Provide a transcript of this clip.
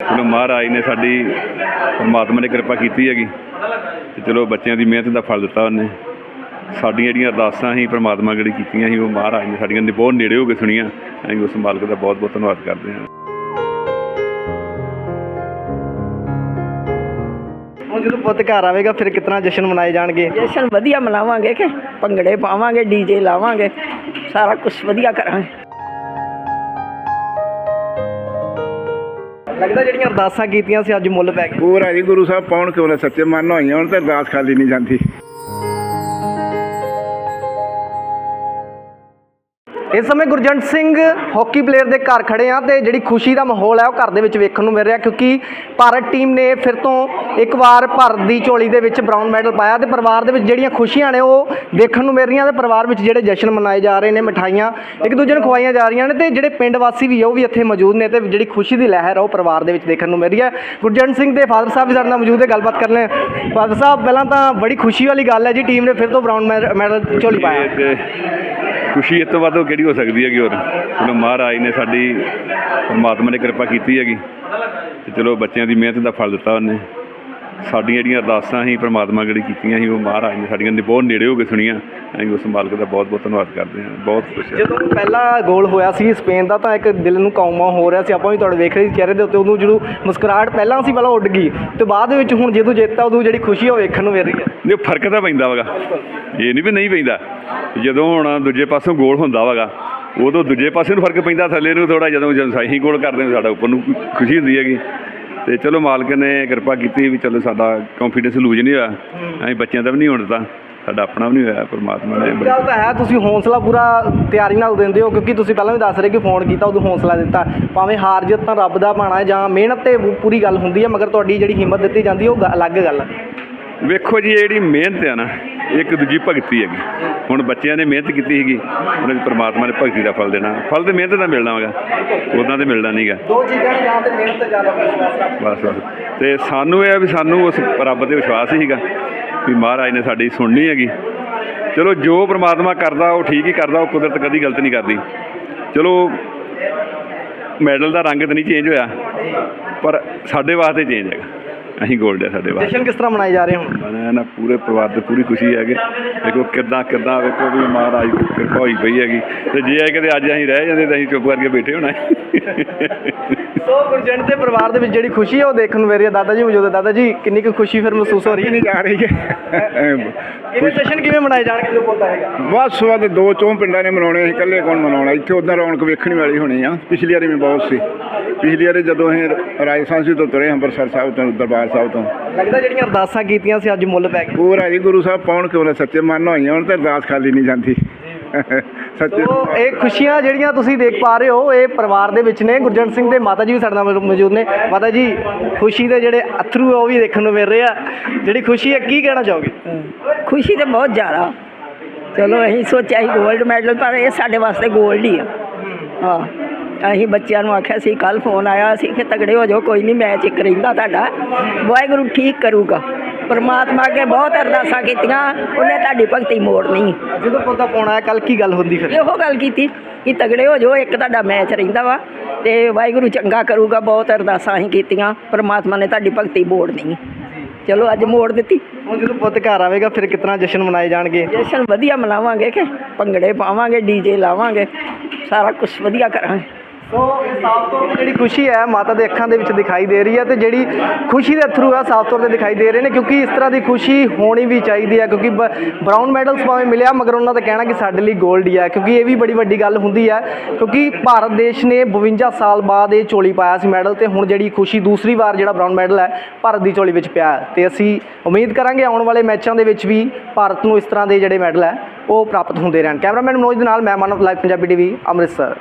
ਚਲੋ ਮਹਾਰਾਜ ਨੇ ਸਾਡੀ ਪਰਮਾਤਮਾ ਨੇ ਕਿਰਪਾ ਕੀਤੀ ਹੈਗੀ ਤੇ ਚਲੋ ਬੱਚਿਆਂ ਦੀ ਮਿਹਨਤ ਦਾ ਫਲ ਦਿੱਤਾ ਉਹਨੇ। ਸਾਡੀਆਂ ਜਿਹੜੀਆਂ ਅਰਦਾਸਾਂ ਸੀ ਪਰਮਾਤਮਾ ਜਿਹੜੀ ਕੀਤੀਆਂ ਸੀ ਉਹ ਮਹਾਰਾਜ ਨੇ ਸਾਡੀਆਂ ਦੇ ਬਹੁਤ ਨੇੜੇ ਹੋ ਕੇ ਸੁਣੀਆਂ। ਅਸੀਂ ਉਸ ਮਾਲਕ ਦਾ ਬਹੁਤ ਬਹੁਤ ਧੰਨਵਾਦ ਕਰਦੇ ਹਾਂ। ਹੁਣ ਜਦੋਂ ਪੁੱਤ ਘਰ ਆਵੇਗਾ ਫਿਰ ਕਿਤਨਾ ਜਸ਼ਨ ਮਨਾਏ ਜਾਣਗੇ? ਜਸ਼ਨ ਵਧੀਆ ਮਨਾਵਾਂਗੇ ਕਿ ਭੰਗੜੇ ਪਾਵਾਂਗੇ ਡੀਜੇ ਲਾਵਾਂਗੇ ਸਾਰਾ ਕੁਝ ਵਧੀਆ ਕਰਾਂਗੇ। ਲੱਗਦਾ ਜਿਹੜੀਆਂ ਅਰਦਾਸਾਂ ਕੀਤੀਆਂ ਸੀ, ਅੱਜ ਮੁੱਲ ਪੈ ਗਏ ਪੂਰਾ ਜੀ, ਗੁਰੂ ਸਾਹਿਬ ਪਾਉਣ ਕਿਉਂ ਨਾ ਸੱਚੇ? ਮਨ ਹੋਈਆਂ ਹੁਣ ਤੇ ਅਰਦਾਸ ਖਾਲੀ ਨਹੀਂ ਜਾਂਦੀ। ਇਸ ਸਮੇਂ ਗੁਰਜੰਟ ਸਿੰਘ ਹਾਕੀ ਪਲੇਅਰ ਦੇ ਘਰ ਖੜੇ ਆ ਤੇ ਜਿਹੜੀ ਖੁਸ਼ੀ ਦਾ ਮਾਹੌਲ ਹੈ ਉਹ ਘਰ ਦੇ ਵਿੱਚ ਵੇਖਣ ਨੂੰ ਮਿਲ ਰਿਹਾ ਕਿਉਂਕਿ ਭਾਰਤ ਟੀਮ ਨੇ ਫਿਰ ਤੋਂ ਇੱਕ ਵਾਰ ਭਾਰਤ ਦੀ ਝੋਲੀ ਦੇ ਵਿੱਚ ਬ੍ਰਾਊਨ ਮੈਡਲ ਪਾਇਆ ਤੇ ਪਰਿਵਾਰ ਦੇ ਵਿੱਚ ਜਿਹੜੀਆਂ ਖੁਸ਼ੀਆਂ ਨੇ ਉਹ ਦੇਖਣ ਨੂੰ ਮਿਲ ਰਹੀਆਂ ਤੇ ਪਰਿਵਾਰ ਵਿੱਚ ਜਿਹੜੇ ਜਸ਼ਨ ਮਨਾਏ ਜਾ ਰਹੇ ਨੇ, ਮਠਾਈਆਂ, ਇੱਕ ਦੂਜੇ ਨੂੰ ਖਵਾਈਆਂ ਜਾ ਰਹੀਆਂ ਨੇ ਤੇ ਜਿਹੜੇ ਪਿੰਡ ਵਾਸੀ ਵੀ ਆ ਉਹ ਵੀ ਇੱਥੇ ਮੌਜੂਦ ਨੇ ਤੇ ਜਿਹੜੀ ਖੁਸ਼ੀ ਦੀ ਲਹਿਰ ਆ ਉਹ ਪਰਿਵਾਰ ਦੇ ਵਿੱਚ ਦੇਖਣ ਨੂੰ ਮਿਲ ਰਹੀ ਹੈ। ਗੁਰਜੰਟ ਸਿੰਘ ਦੇ ਫਾਦਰ ਸਾਹਿਬ ਵੀ ਸਾਡੇ ਨਾਲ ਮੌਜੂਦ ਹੈ ਗੱਲਬਾਤ ਕਰ ਲੈ ਫਾਦਰ ਸਾਹਿਬ, ਪਹਿਲਾਂ ਤਾਂ ਬੜੀ ਖੁਸ਼ੀ ਵਾਲੀ ਗੱਲ ਹੈ ਜੀ, ਟੀਮ ਨੇ ਫਿਰ ਤੋਂ ਬ੍ਰਾਊਨ ਮੈਡਲ ਝੋਲੀ ਪਾਇਆ। ਖੁਸ਼ੀ ਇਸ ਤੋਂ ਵੱਧ ਹੋਰ ਕਿਹੜੀ ਹੋ ਸਕਦੀ ਹੈਗੀ ਹੋਰ? ਚਲੋ ਮਹਾਰਾਜ ਨੇ ਸਾਡੀ ਪਰਮਾਤਮਾ ਨੇ ਕਿਰਪਾ ਕੀਤੀ ਹੈਗੀ। ਤੇ ਚਲੋ ਬੱਚਿਆਂ ਦੀ ਮਿਹਨਤ ਦਾ ਫਲ ਦਿੱਤਾ ਉਹਨੇ। ਸਾਡੀਆਂ ਜਿਹੜੀਆਂ ਅਰਦਾਸਾਂ ਸੀ ਪਰਮਾਤਮਾ ਜਿਹੜੀ ਕੀਤੀਆਂ ਸੀ ਉਹ ਮਹਾਰਾਜ ਨੇ ਸਾਡੀਆਂ ਦੇ ਬਹੁਤ ਨੇੜੇ ਹੋ ਕੇ ਸੁਣੀਆਂ। ਅਸੀਂ ਉਸ ਮਾਲਕ ਦਾ ਬਹੁਤ ਬਹੁਤ ਧੰਨਵਾਦ ਕਰਦੇ ਹਾਂ ਬਹੁਤ ਖੁਸ਼ ਹਾਂ। ਜਦੋਂ ਪਹਿਲਾ ਗੋਲ ਹੋਇਆ ਸੀ ਸਪੇਨ ਦਾ ਤਾਂ ਇੱਕ ਦਿਲ ਨੂੰ ਕੌਮਾ ਹੋ ਰਿਹਾ ਸੀ। ਆਪਾਂ ਵੀ ਤੁਹਾਡੇ ਵੇਖ ਰਹੇ ਸੀ ਚਿਹਰੇ ਦੇ ਉੱਤੇ ਉਦੋਂ ਜਦੋਂ ਮੁਸਕਰਾਹਟ ਪਹਿਲਾਂ ਸੀ ਪਹਿਲਾਂ ਉੱਡ ਗਈ। ਤੇ ਬਾਅਦ ਵਿੱਚ ਹੁਣ ਜਦੋਂ ਜਿੱਤਦਾ ਉਦੋਂ ਜਿਹੜੀ ਖੁਸ਼ੀ ਉਹ ਵੇਖਣ ਨੂੰ ਮਿਲ ਰਹੀ ਹੈ ਨਹੀਂ ਫ਼ਰਕ ਤਾਂ ਪੈਂਦਾ ਵਗਾ। ਇਹ ਨਹੀਂ ਵੀ ਨਹੀਂ ਪੈਂਦਾ। ਜਦੋਂ ਹੁਣ ਦੂਜੇ ਪਾਸੋਂ ਗੋਲ ਹੁੰਦਾ ਵਗਾ ਉਦੋਂ ਦੂਜੇ ਪਾਸੇ ਨੂੰ ਫ਼ਰਕ ਪੈਂਦਾ ਥੱਲੇ ਨੂੰ ਥੋੜਾ ਜਦੋਂ ਸਹੀ ਗੋਲ ਕਰਦੇ ਹਾਂ ਸਾਡਾ ਉੱਪਰ ਨੂੰ ਖੁਸ਼ੀ ਹੁੰਦੀ ਹੈਗੀ। ਤੇ ਚਲੋ ਮਾਲਕ ਨੇ ਕਿਰਪਾ ਕੀਤੀ ਵੀ ਚਲੋ ਸਾਡਾ ਕੌਨਫੀਡੈਂਸ ਲੂਜ ਨਹੀਂ ਹੋਇਆ। ਅਸੀਂ ਬੱਚਿਆਂ ਦਾ ਵੀ ਨਹੀਂ ਹੋਣ ਦਿੱਤਾ। ਸਾਡਾ ਆਪਣਾ ਵੀ ਨਹੀਂ ਹੋਇਆ ਪਰਮਾਤਮਾ ਨੇ ਗੱਲ ਤਾਂ ਹੈ ਤੁਸੀਂ ਹੌਸਲਾ ਪੂਰਾ ਤਿਆਰੀ ਨਾਲ ਦਿੰਦੇ ਹੋ ਕਿਉਂਕਿ ਤੁਸੀਂ ਪਹਿਲਾਂ ਵੀ ਦੱਸ ਰਹੇ ਕਿ ਫੋਨ ਕੀਤਾ ਉਦੋਂ ਹੌਸਲਾ ਦਿੱਤਾ। ਭਾਵੇਂ ਹਾਰ ਜਿੱਤ ਤਾਂ ਰੱਬ ਦਾ ਪਾਣਾ ਹੈ ਜਾਂ ਮਿਹਨਤ ਤੇ ਪੂਰੀ ਗੱਲ ਹੁੰਦੀ ਹੈ ਮਗਰ ਤੁਹਾਡੀ ਜਿਹੜੀ ਹਿੰਮਤ ਦਿੱਤੀ ਜਾਂਦੀ ਉਹ ਅਲੱਗ ਗੱਲ ਹੈ। ਵੇਖੋ ਜੀ ਇਹ ਜਿਹੜੀ ਮਿਹਨਤ ਹੈ ਨਾ ਇੱਕ ਦੂਜੀ ਭਗਤੀ ਹੈਗੀ। ਹੁਣ ਬੱਚਿਆਂ ਨੇ ਮਿਹਨਤ ਕੀਤੀ ਹੈਗੀ ਉਹਨਾਂ ਦੀ ਪਰਮਾਤਮਾ ਨੇ ਭਗਤੀ ਦਾ ਫਲ ਦੇਣਾ। ਫਲ ਤੇ ਮਿਹਨਤ ਦਾ ਮਿਲਣਾ ਹੈਗਾ ਉਦਾਂ ਤੇ ਮਿਲਣਾ ਨਹੀਂਗਾ ਦੋ ਚੀਜ਼ਾਂ ਜਾਂ ਤੇ ਮਿਹਨਤ ਜ਼ਿਆਦਾ ਬਸ ਬਸ। ਤੇ ਸਾਨੂੰ ਇਹ ਆ ਵੀ ਸਾਨੂੰ ਉਸ ਰੱਬ ਤੇ ਵਿਸ਼ਵਾਸ ਸੀਗਾ ਵੀ ਮਹਾਰਾਜ ਨੇ ਸਾਡੀ ਸੁਣਨੀ ਹੈਗੀ। ਚਲੋ ਜੋ ਪ੍ਰਮਾਤਮਾ ਕਰਦਾ ਉਹ ਠੀਕ ਹੀ ਕਰਦਾ ਉਹ ਕੁਦਰਤ ਕਦੀ ਗਲਤ ਨਹੀਂ ਕਰਦੀ। ਚਲੋ ਮੈਡਲ ਦਾ ਰੰਗ ਤਾਂ ਨਹੀਂ ਚੇਂਜ ਹੋਇਆ ਪਰ ਸਾਡੇ ਵਾਸਤੇ ਚੇਂਜ ਹੈਗਾ। ਅਸੀਂ 골ਡ ਹੈ ਸਾਡੇ ਵਾਸਤੇ ਜਸ਼ਨ ਕਿਸ ਤਰ੍ਹਾਂ ਮਨਾਏ ਜਾ ਰਹੇ ਹੁਣ? ਬਣਿਆ ਨਾ ਪੂਰੇ ਪਰਿਵਾਰ ਤੇ ਪੂਰੀ ਖੁਸ਼ੀ ਹੈਗੀ। ਦੇਖੋ ਕਿੱਦਾਂ ਕਿੱਦਾਂ ਵੇਖੋ ਵੀ ਮਹਾਰਾਜ ਦੀ ਕਿਰਪਾ ਹੋਈ ਪਈ ਹੈਗੀ। ਤੇ ਜੇ ਇਹ ਕਿਤੇ ਅੱਜ ਅਸੀਂ ਰਹਿ ਜਾਂਦੇ ਤਾਂ ਅਸੀਂ ਚੁੱਪ ਕਰਕੇ ਬੈਠੇ ਹੋਣਾ। ਸੋ ਗੁਰਜੰਟ ਦੇ ਪਰਿਵਾਰ ਦੇ ਵਿੱਚ ਜਿਹੜੀ ਖੁਸ਼ੀ ਹੈ ਉਹ ਦੇਖਣ ਨੂੰ ਮਿਲ ਰਹੀ ਹੈ। ਦਾਦਾ ਜੀ ਮੌਜੂਦ ਹੈ। ਦਾਦਾ ਜੀ ਕਿੰਨੀ ਕੁ ਖੁਸ਼ੀ ਫਿਰ ਮਹਿਸੂਸ ਹੋ ਰਹੀ ਹੈ? ਨਹੀਂ ਜਾ ਰਹੀ ਹੈ? ਕਿਵੇਂ ਜਸ਼ਨ ਕਿਵੇਂ ਮਨਾਏ ਜਾਣਗੇ ਜਦੋਂ ਪੁੱਤ ਵੱਧ ਤੋਂ ਵੱਧ ਦੋ ਚੋਂ ਪਿੰਡਾਂ ਨੇ ਮਨਾਉਣੇ ਸੀ ਇਕੱਲੇ ਕੌਣ ਮਨਾਉਣਾ? ਇੱਥੇ ਉਦਾਂ ਰੌਣਕ ਵੇਖਣ ਵਾਲੀ ਹੋਣੀ ਆ। ਪਿਛਲੀ ਵਾਰੀ ਵੀ ਬਹੁਤ ਸੀ। ਪਿਛਲੀ ਵਾਰੀ ਜਦੋਂ ਅਸੀਂ ਰਾਜਸਥਾਨ ਸੀ ਤੋਂ ਤੁਰੇ ਅੰਮ੍ਰਿਤਸਰ ਸਾਹਿਬ ਤੋਂ ਦਰਬਾਰ ਸਾਹਿਬ ਤੋਂ। ਲੱਗਦਾ ਜਿਹੜੀਆਂ ਅਰਦਾਸਾਂ ਕੀਤੀਆਂ ਸੀ ਅੱਜ ਮੁੱਲ ਪੈ ਗਏ ਪੂਰਾ ਜੀ ਗੁਰੂ ਸਾਹਿਬ ਪਾਉਣ ਕਿਉਂ ਨਾ ਸੱਚੇ ਮਨ ਹੋਈਆਂ ਹੁਣ ਤੇ ਅਰਦਾਸ ਖਾਲੀ ਨਹੀਂ ਜਾਂਦੀ। ਸੱਚੇ ਇਹ ਖੁਸ਼ੀਆਂ ਜਿਹੜੀਆਂ ਤੁਸੀਂ ਦੇਖ ਪਾ ਰਹੇ ਹੋ ਇਹ ਪਰਿਵਾਰ ਦੇ ਵਿੱਚ ਨੇ। ਗੁਰਜੰਟ ਸਿੰਘ ਦੇ ਮਾਤਾ ਜੀ ਵੀ ਸਾਡੇ ਨਾਲ ਮੌਜੂ- ਮੌਜੂਦ ਨੇ। ਮਾਤਾ ਜੀ ਖੁਸ਼ੀ ਦੇ ਜਿਹੜੇ ਅਥਰੂ ਆ ਉਹ ਵੀ ਦੇਖਣ ਨੂੰ ਮਿਲ ਰਹੇ ਆ। ਜਿਹੜੀ ਖੁਸ਼ੀ ਹੈ ਕੀ ਕਹਿਣਾ ਚਾਹੋਗੇ? ਖੁਸ਼ੀ ਤੇ ਬਹੁਤ ਜ਼ਿਆਦਾ। ਚਲੋ ਅਸੀਂ ਸੋਚਿਆ ਸੀ 골ਡ ਮੈਡਲ ਪਰ ਇਹ ਸਾਡੇ ਵਾਸਤੇ 골ਡ ਹੀ ਆ। ਹਾਂ। ਅਸੀਂ ਬੱਚਿਆਂ ਨੂੰ ਆਖਿਆ ਸੀ ਕੱਲ ਫੋਨ ਆਇਆ ਸੀ ਕਿ ਤਗੜੇ ਹੋ ਜਾਓ ਕੋਈ ਨਹੀਂ ਮੈਚ ਇੱਕ ਰਹਿੰਦਾ ਤੁਹਾਡਾ। ਵਾਹਿਗੁਰੂ ਠੀਕ ਕਰੂਗਾ। ਪਰਮਾਤਮਾ ਅੱਗੇ ਬਹੁਤ ਅਰਦਾਸਾਂ ਕੀਤੀਆਂ ਉਹਨੇ ਤੁਹਾਡੀ ਭਗਤੀ ਮੋੜਨੀ। ਜਦੋਂ ਪੁੱਤ ਦਾ ਫੋਨ ਆਇਆ ਕੱਲ ਕੀ ਗੱਲ ਹੁੰਦੀ ਫਿਰ? ਇਹੋ ਗੱਲ ਕੀਤੀ ਕਿ ਤਗੜੇ ਹੋ ਜਾਓ ਇੱਕ ਤੁਹਾਡਾ ਮੈਚ ਰਹਿੰਦਾ ਵਾ ਤੇ ਵਾਹਿਗੁਰੂ ਚੰਗਾ ਕਰੂਗਾ ਬਹੁਤ ਅਰਦਾਸਾਂ ਅਸੀਂ ਕੀਤੀਆਂ ਪਰਮਾਤਮਾ ਨੇ ਤੁਹਾਡੀ ਭਗਤੀ ਮੋੜਨੀ। ਚਲੋ ਅੱਜ ਮੋੜ ਦਿੱਤੀ। ਹੁਣ ਜਦੋਂ ਪੁੱਤ ਘਰ ਆਵੇਗਾ ਫਿਰ ਕਿਤਨਾ ਜਸ਼ਨ ਮਨਾਏ ਜਾਣਗੇ? ਜਸ਼ਨ ਵਧੀਆ ਮਨਾਵਾਂਗੇ ਕਿ ਭੰਗੜੇ ਪਾਵਾਂਗੇ ਡੀਜੇ ਲਾਵਾਂਗੇ ਸਾਰਾ ਕੁਝ ਵਧੀਆ ਕਰਾਂਗੇ। ਸੋ ਇਹ ਸਾਫ਼ ਤੌਰ ਤੇ ਜਿਹੜੀ ਖੁਸ਼ੀ ਹੈ ਮਾਤਾ ਦੇ ਅੱਖਾਂ ਦੇ ਵਿੱਚ ਦਿਖਾਈ ਦੇ ਰਹੀ ਹੈ ਤੇ ਜਿਹੜੀ ਖੁਸ਼ੀ ਦੇ ਅਥਰੂ ਆ ਸਾਫ਼ ਤੌਰ ਤੇ ਦਿਖਾਈ ਦੇ ਰਹੇ ਨੇ ਕਿਉਂਕਿ ਇਸ ਤਰ੍ਹਾਂ ਦੀ ਖੁਸ਼ੀ ਹੋਣੀ ਵੀ ਚਾਹੀਦੀ ਹੈ ਕਿਉਂਕਿ ਬ- ਬ੍ਰਾਊਨ ਮੈਡਲਸ ਭਾਵੇਂ ਮਿਲਿਆ ਮਗਰ ਉਹਨਾਂ ਦਾ ਕਹਿਣਾ ਕਿ ਸਾਡੇ ਲਈ 골ਡ ਹੀ ਹੈ ਕਿਉਂਕਿ ਇਹ ਵੀ ਬੜੀ ਵੱਡੀ ਗੱਲ ਹੁੰਦੀ ਹੈ ਕਿਉਂਕਿ ਭਾਰਤ ਦੇਸ਼ ਨੇ 52 ਸਾਲ ਬਾਅਦ ਇਹ ਝੋਲੀ ਪਾਇਆ ਸੀ ਮੈਡਲ ਤੇ ਹੁਣ ਜਿਹੜੀ ਖੁਸ਼ੀ ਦੂਸਰੀ ਵਾਰ ਜਿਹੜਾ ਬ੍ਰਾਊਨ ਮੈਡਲ ਹੈ ਭਾਰਤ ਦੀ ਝੋਲੀ ਵਿੱਚ ਪਿਆ ਹੈ ਤੇ ਅਸੀਂ ਉਮੀਦ ਕਰਾਂਗੇ ਆਉਣ ਵਾਲੇ ਮੈਚਾਂ ਦੇ ਵਿੱਚ ਵੀ ਭਾਰਤ ਨੂੰ ਇਸ ਤਰ੍ਹਾਂ ਦੇ ਜਿਹੜੇ ਮੈਡਲ ਹੈ ਉਹ ਪ੍ਰਾਪਤ ਹੁੰਦੇ ਰਹਿਣ। ਕੈਮਰਾਮੈਨ ਮਨੋਜ ਦੇ ਨਾਲ ਮੈਂ ਮਾਨਵ ਲਾਈਵ ਪੰਜਾਬੀ ਟੀਵੀ ਅੰਮ੍ਰਿਤਸਰ।